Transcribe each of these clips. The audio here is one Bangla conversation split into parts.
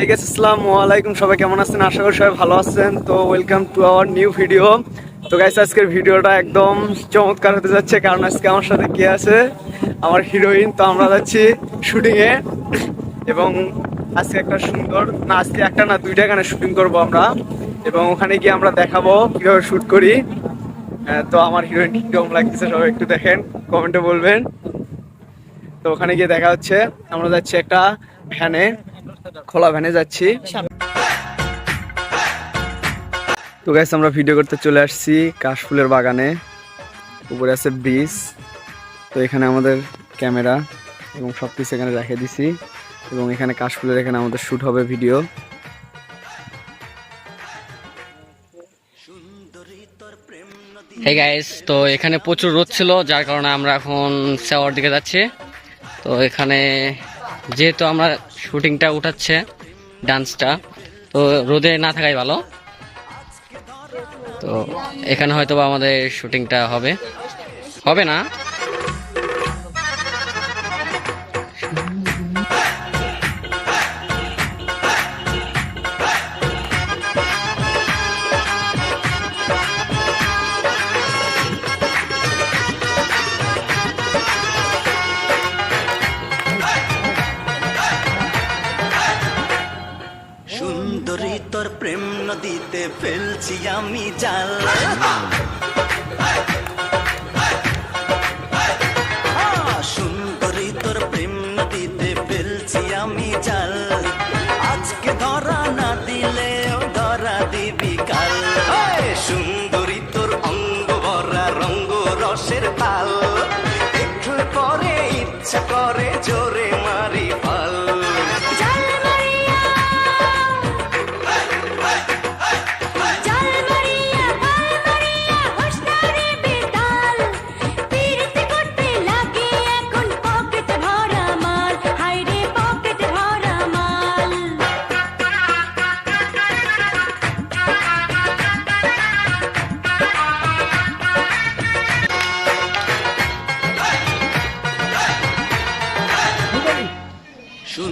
এই গেছে আসসালামু আলাইকুম সবাই কেমন আছেন? আশা করি সবাই ভালো আছেন। তো welcome to our new video তো গাইস আজকের ভিডিওটা একদম চমৎকার হতে যাচ্ছে, কারণ আজকে আমার সাথে কে আছে? আমার হিরোইন তো আমরা যাচ্ছি শুটিং এ। এবং আজকে একটা সুন্দর, না, আজকে একটা না, দুইটা গানে শুটিং করব আমরা। এবং ওখানে গিয়ে আমরা দেখাবো কীভাবে শুট করি। তো আমার হিরোইন কীরকম লাগতেছে, সবাই একটু দেখেন কমেন্টে বলবেন। তো ওখানে গিয়ে দেখা হচ্ছে। আমরা যাচ্ছি একটা ভ্যানে। খোলা ভ্যানে যাচ্ছি। তো গাইস আমরা ভিডিও করতে চলে আসছি কাশফুলের বাগানে। উপরে আছে ব্রিজ। তো এখানে আমাদের ক্যামেরা এবং সব কিছু এখানে রেখে দিছি। এবং এখানে কাশফুলের এখানে আমাদের শ্যুট হবে ভিডিও গাইস তো এখানে প্রচুর রোদ ছিল, যার কারণে আমরা এখন সেওয়ার দিকে যাচ্ছি। তো এখানে যেহেতু আমরা শুটিংটা উঠাচ্ছে, ডান্সটা, তো রোদে না থাকাই ভালো। তো এখানে হয়তো আমাদের শুটিংটা হবে। হবে না? নদীতে ফেলছি আমি জাল। সুন্দরী তোর প্রেম নদীতে ফেলছি আমি জাল।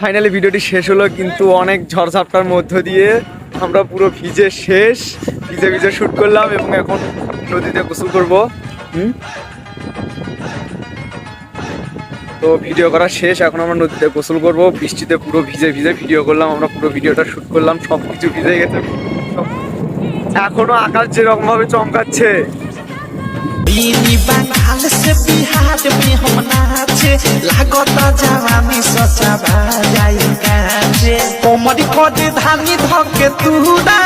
ফাইনালি ভিডিওটি শেষ হলো, কিন্তু অনেক ঝড়ঝাপটার মধ্য দিয়ে আমরা পুরো ভিজে শেষ, ভিজে ভিজে শ্যুট করলাম এবং এখন নদীতে গোসল করব। হুম? তো ভিডিও করা শেষ, এখন আমরা নদীতে গোসল করব, বৃষ্টিতে পুরো ভিজে ভিজে ভিডিও করলাম, আমরা পুরো ভিডিওটা শ্যুট করলাম সব কিছু ভিজে গেছে। সব- এখনও আকাশ যেরকমভাবে চমকাচ্ছে बीनी बंगाल से बिहार में हम नाचे लागत जवानी सचा जाई काचे कोमरी कोटे धानी धके तुरा